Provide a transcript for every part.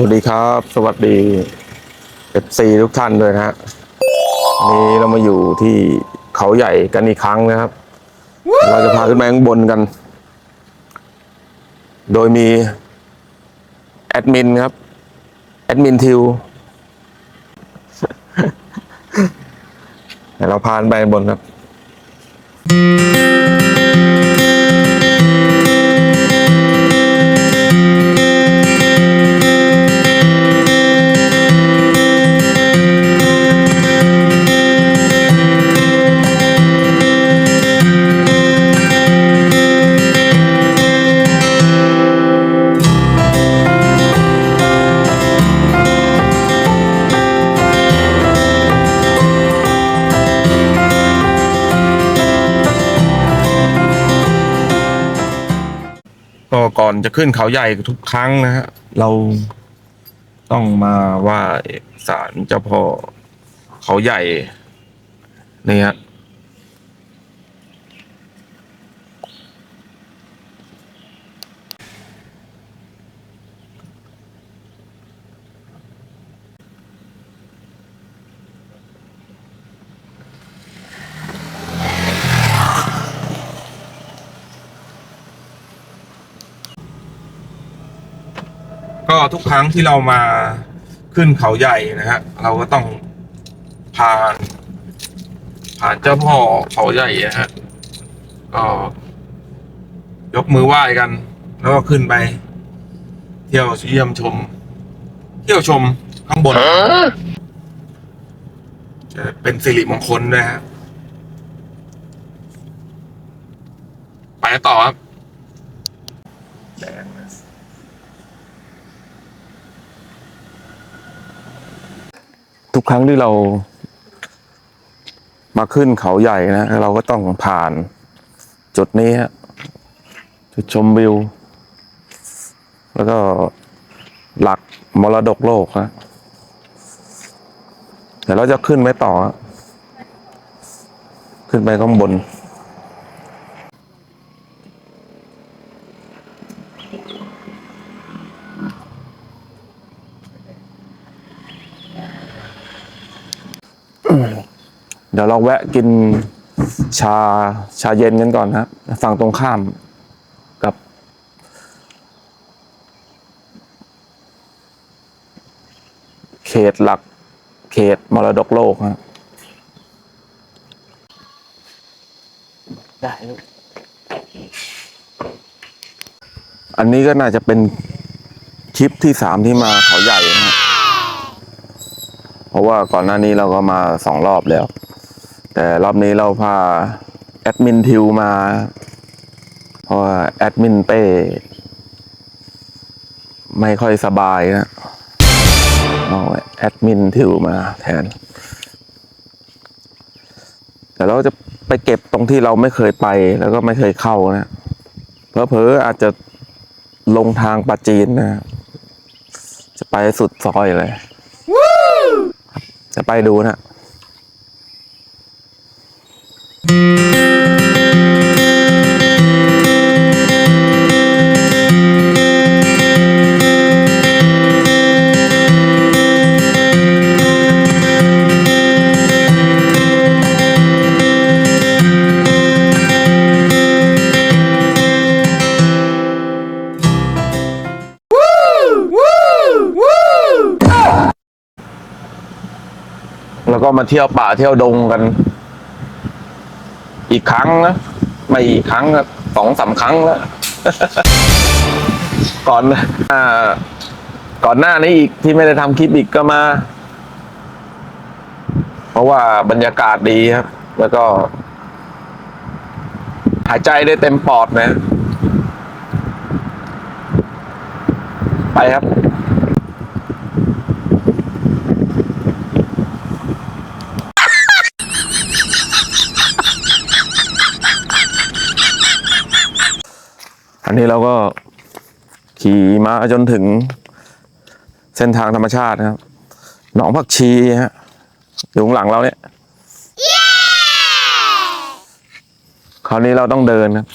สวัสดีครับ สวัสดีเอฟซีทุกท่านด้วยนะฮะนี้เรามาอยู่ที่เขาใหญ่กันอีกครั้งนะครับ เราจะพาขึ้นไปข้างบนกัน โดยมี แอดมินครับ แอดมินทิวเดี๋ยวเราพานไปข้างบนครับ จะขึ้นเขาใหญ่ทุกครั้งนะฮะเราต้องมาไหว่าศาลเจ้าพ่อเขาใหญ่นี่ฮะ ทุกครั้งที่เรามาขึ้นเขาใหญ่นะฮะเราก็ต้องผ่าน ผ่านเจ้าพ่อเขาใหญ่นะฮะก็ยกมือไหว้กัน แล้วก็ขึ้นไป เที่ยวเยี่ยมชม เที่ยวชมข้างบนจะเป็นสิริมงคลด้วยฮะไปกันต่อครับแดงนะ ทุกครั้งที่เรามาขึ้นเขาใหญ่นะ เราก็ต้องผ่าน จุดนี้ฮะจุดชมวิว แล้วก็หลักมรดกโลกนะเดี๋ยวเราจะขึ้นไปต่อ ขึ้นไปข้างบน ดี๋ยวเราแวะกินชาชาเย็นกันก่อนนะฝั่งตรงข้ามกับ เขตหลัก เขตมรดกโลกฮะได้ลูกอันนี้ก็น่าจะเป็นคลิปที่สามที่มาเขาใหญ่นะเพราะว่าก่อนหน้านี้เราก็มาสองรอบแล้ว แต่รอบนี้เราพาแอดมินทิวมา เพราะว่าแอดมินเป้ ไม่ค่อยสบายนะเอาแอดมินทิวมาแทน แต่เราจะไปเก็บตรงที่เราไม่เคยไปแล้วก็ไม่เคยเข้านะเพอๆอาจจะลงทางปาจีนนะ จะไปสุดซอยเลย จะไปดูนะ แล้วก็มาเที่ยวป่าเที่ยวดงกัน อีกครั้งนะไม่อีกครั้งสองสามครั้งแล้ว ก่อนอ่าก่อนหน้านี้อีกที่ไม่ได้ทำคลิปอีกก็มา เพราะว่าบรรยากาศดีครับ แล้วก็ หายใจได้เต็มปอดนะ ไปครับ อันนี้เราก็ขี่มาจนถึงเส้นทางธรรมชาตินะครับ หนองผักชีฮะอยู่หลังเราเนี่ย คราวนี้เราต้องเดินนะ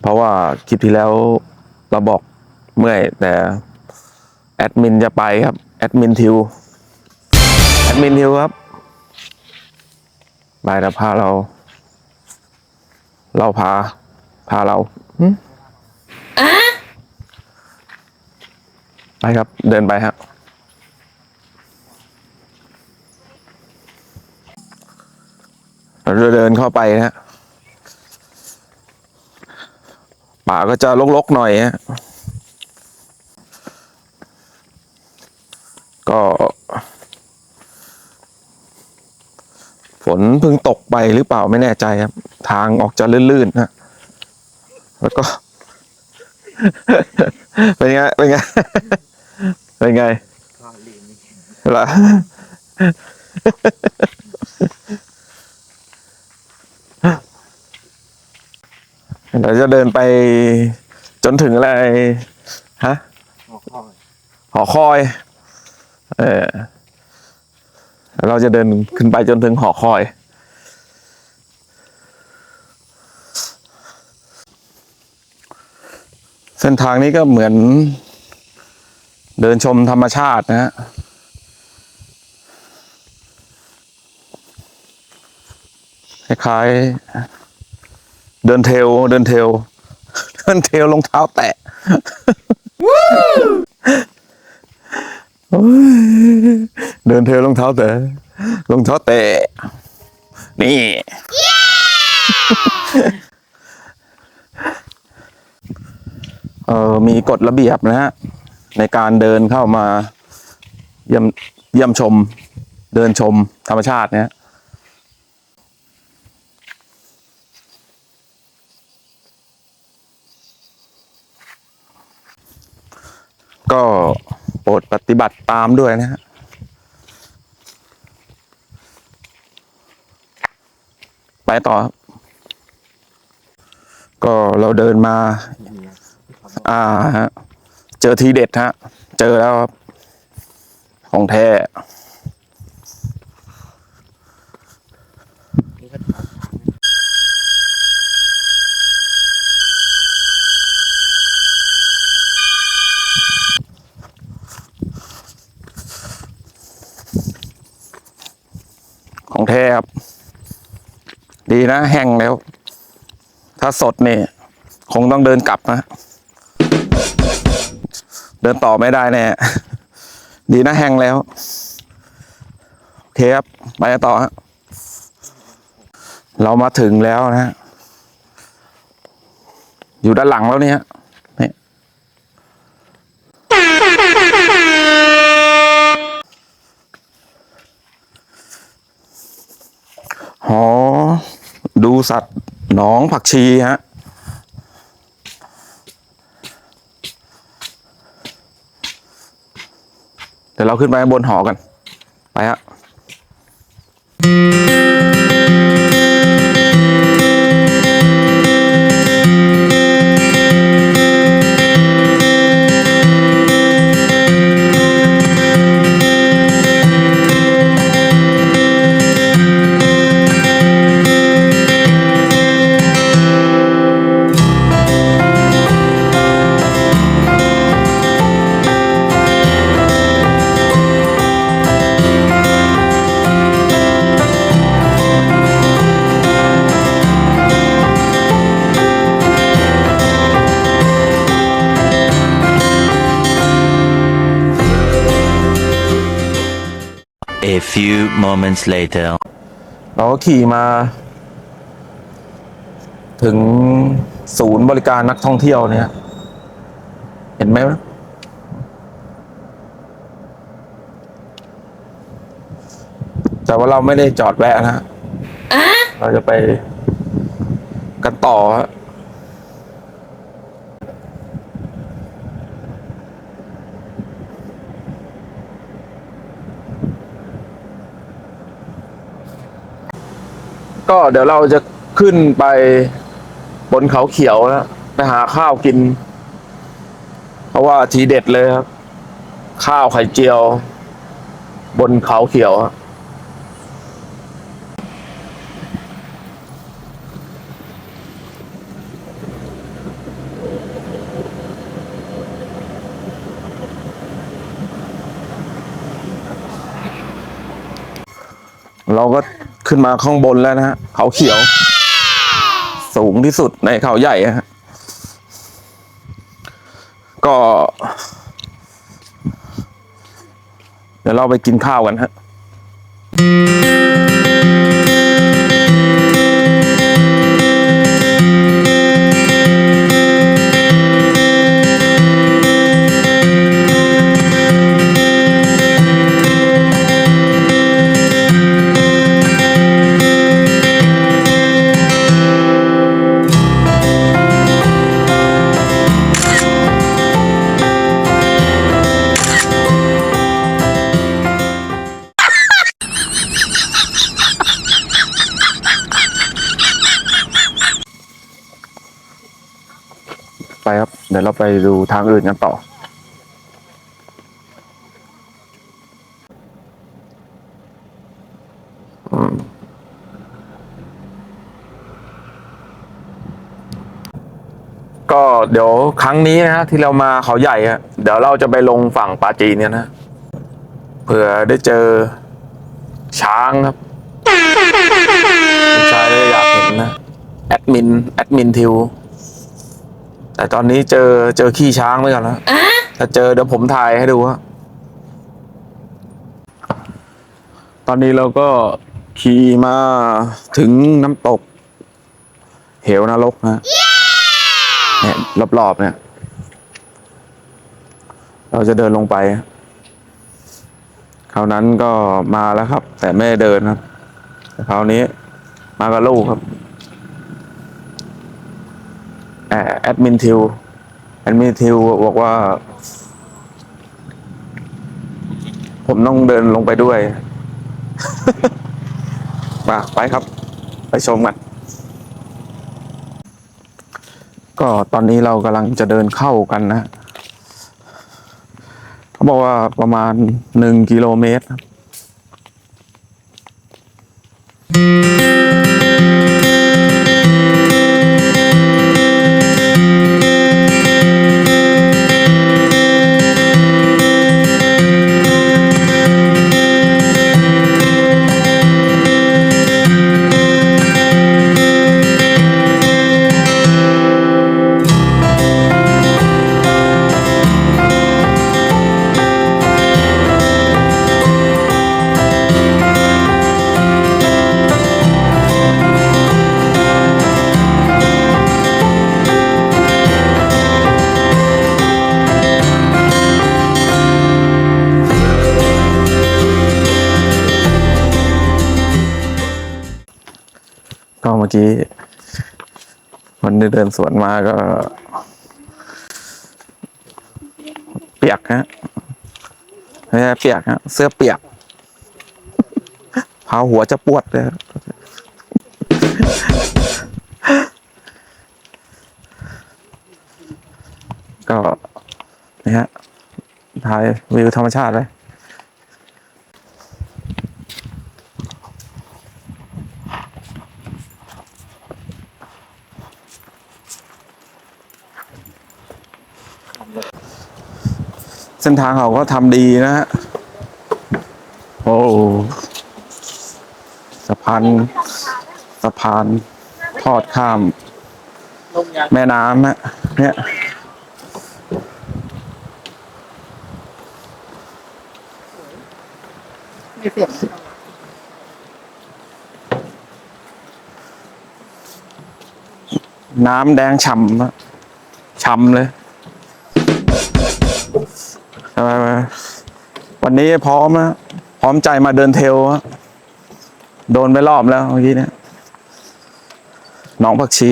เพราะว่าคลิปที่แล้วเราบอกเมื่อยแต่แอดมินจะไปครับ แอดมินทิว แอดมินทิวครับไปแล้วพาเรา เราพา พาเราหึไปครับ เดินไปครับเราจะเดินเข้าไปนะฮะป่าก็จะลกๆหน่อยฮะก็ฝนเพิ่งตกไปหรือเปล่าไม่แน่ใจครับ ทางออกจะลื่นๆนะ แล้วก็ เป็นไง เป็นไง เป็นไงก็ลีนนี่ล่ะเราจะเดินไปจนถึงอะไร ฮะหัวข้อหอคอย เออเราจะเดินขึ้นไปจนถึงหอคอย เส้นทางนี้ก็เหมือน เดินชมธรรมชาตินะฮะคล้ายๆเดินเทลเดินเทลเดินเทลรองเท้าแตะเดินเทลรองเท้าแตะรองเท้าแตะนี่ เออมีกฎระเบียบนะฮะในการเดินเข้ามาเยี่ยมเยี่ยมชม เดินชมธรรมชาติเนี่ยก็โปรดปฏิบัติตามด้วยนะฮะไปต่อ ก็เราเดินมา อ่าฮะเจอทีเด็ดฮะ เจอแล้วครับ ของแท้ของแท้ครับ ดีนะแห้งแล้ว ถ้าสดนี่คงต้องเดินกลับนะ เดินต่อไม่ได้แน่ดีนะแห้งแล้ว โอเคครับ ไปต่อฮะเรามาถึงแล้วนะฮะอยู่ด้านหลังแล้วเนี่ยนี่หอดูสัตว์หนองผักชีฮะ เดี๋ยวเราขึ้นไปบนหอกัน ไปฮะ few moments later. เราก็ขี่มา ถึงศูนย์บริการนักท่องเที่ยวเนี่ย เห็นไหมวะแต่ว่าเราไม่ได้จอดแวะนะฮะเราจะไปกันต่อฮะ ก็เดี๋ยวเราจะขึ้นไปบนเขาเขียวนะไปหาข้าวกิน เพราะว่าทีเด็ดเลยครับ ข้าวไข่เจียว บนเขาเขียวครับเราก็ ขึ้นมาข้างบนแล้วนะฮะเขาเขียว สูงที่สุดในเขาใหญ่ฮะก็ เดี๋ยวเราไปกินข้าวกันฮะ เดี๋ยวเราไปดูทางอื่นกันต่ออืมก็เดี๋ยวครั้งนี้นะฮะที่เรามาเขาใหญ่อะเดี๋ยวเราจะไปลงฝั่งปาจีนเนี่ยนะ เผื่อได้เจอช้างครับคุณชายอยากเห็นนะ แอดมิน แอดมินทิว แต่ตอนนี้เจอเจอขี้ช้างไว้ก่อนแล้วถ้าเจอเดี๋ยวผมถ่ายให้ดูฮะตอนนี้เราก็ขี่มาถึงน้ำตก เหวนรกนะเนี่ยรอบๆเนี่ย เราจะเดินลงไป คราวนั้นก็มาแล้วครับ แต่ไม่ได้เดินครับแต่คราวนี้มากับลูกครับ แอแอดมินทิวแอดมินทิวบอกว่า ผมต้องเดินลงไปด้วย มาไปครับ ไปชมกัน ก็ตอนนี้เรากำลังจะเดินเข้ากันนะ เขาบอกว่าประมาณหนึ่งกิโลเมตรครับ กี้ วันนี้เดินสวนมาก็ เปียกฮะไม่ใช่เปียกฮะ เสื้อเปียกเผาหัวจะปวดเลยก็นี่ฮะถ่ายวิวธรรมชาติเลย เส้นทางเขาก็ทำดีนะฮะโอ้สะพานสะพานทอดข้าม แม่น้ำนะเนี่ยมีเสียงน้ำแดงฉ่ำอะฉ่ำเลย ทำไมวันนี้พร้อมนะพร้อมใจมาเดินเทลโดนไปรอบแล้วเมื่อกี้เนี่ยหนองผักชี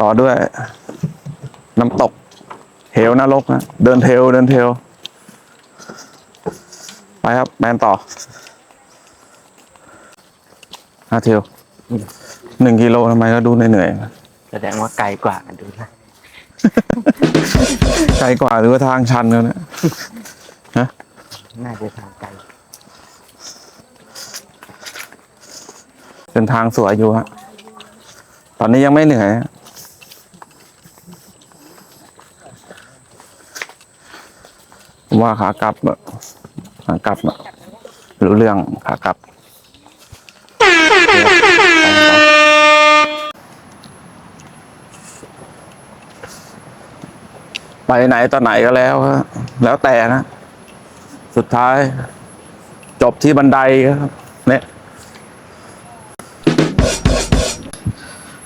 ต่อด้วย น้ำตกเหวนรกนะเดินเทลเดินเทลไปครับ แมนต่อห้าเทลหนึ่งกิโลทำไมก็ดูเหนื่อยแสดงว่าไกลกว่ากันดูนะ ไกลกว่าหรือว่าทางชันแล้วเนี่ยน่าจะทางไกลเส้นทางสวยอยู่ฮะตอนนี้ยังไม่เหนื่อยฮะผมว่าขากลับอะขากลับอะรู้เรื่องขากลับ ไปไหนต่อไหนก็แล้วฮะแล้วแต่นะ สุดท้าย จบที่บันไดครับ เนี่ย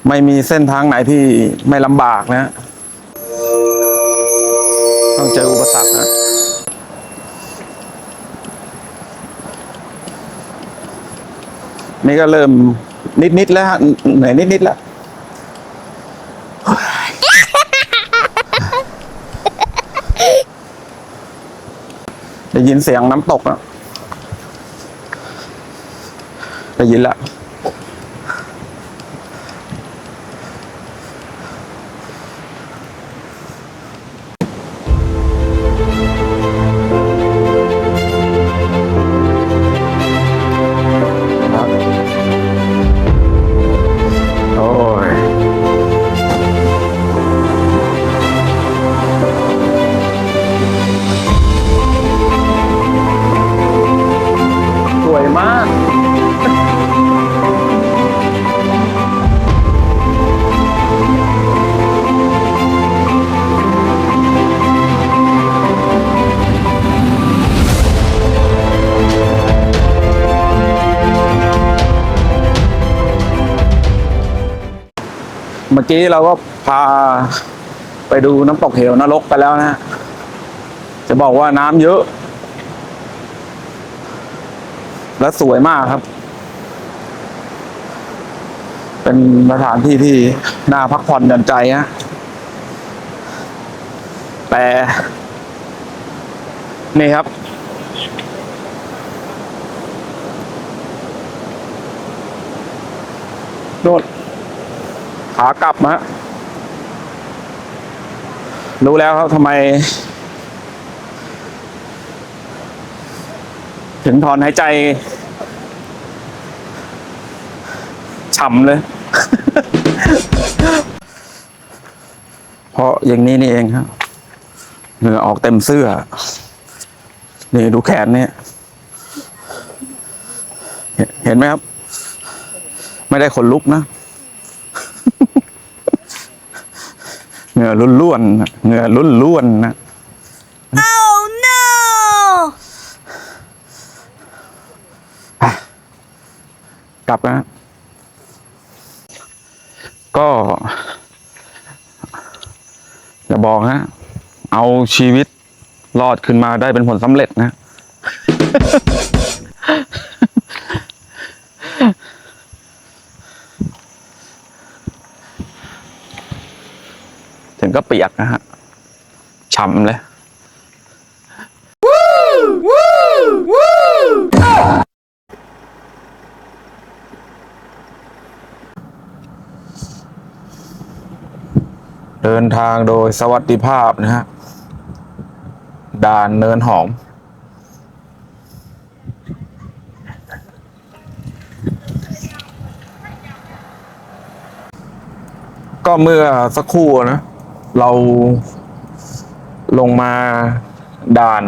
ไม่มีเส้นทางไหนที่ไม่ลำบากนะ ต้องเจออุปสรรคนะนี่ก็เริ่มนิดๆแล้วฮะเหนื่อยนิดๆแล้ว ยินเสียงน้ำตกอะได้ยินละ มื่อกี้เราก็พาไปดูน้ำตกเหวนรกไปแล้วนะฮะจะบอกว่าน้ำเยอะ และสวยมากครับ เป็นสถานที่ที่น่าพักผ่อนหย่อนใจฮะแต่นี่ครับ โน่นากลับนะฮะรู้แล้วครับทำไม ถึงถอนหายใจฉ่ำเลย เพราะอย่างนี้นี่เองครับเหงื่อออกเต็มเสื้อ นี่ดูแขนเนี่ย เห็นเห็นไหมครับ ไม่ได้ขนลุกนะ เหงื่อล้วนๆนะเหงื่อล้วนๆนะ Oh no! กลับนะ ก็ อย่าบอกฮะ เอาชีวิตรอดขึ้นมาได้เป็นผลสำเร็จนะ งก็เปียกนะฮะฉ่ำเลยเดินทางโดยสวัสดิภาพนะฮะ ด่านเนินหอม ก็เมื่อสักครู่นะ เราลงมาด่าน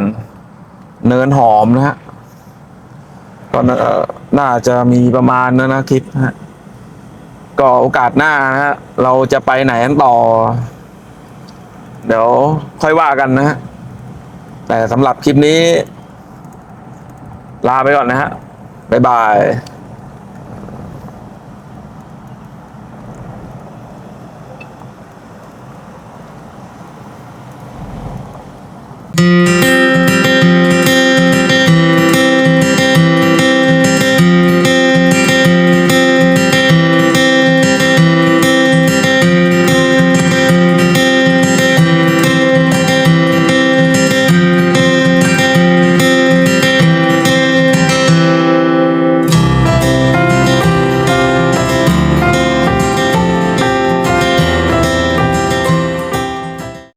เนินหอมนะฮะก็น่าจะมีประมาณนั้นนะคลิปนะฮะก็โอกาสหน้านะฮะเราจะไปไหนกันต่อ เดี๋ยวค่อยว่ากันนะฮะแต่สำหรับคลิปนี้ ลาไปก่อนนะฮะบ๊ายบาย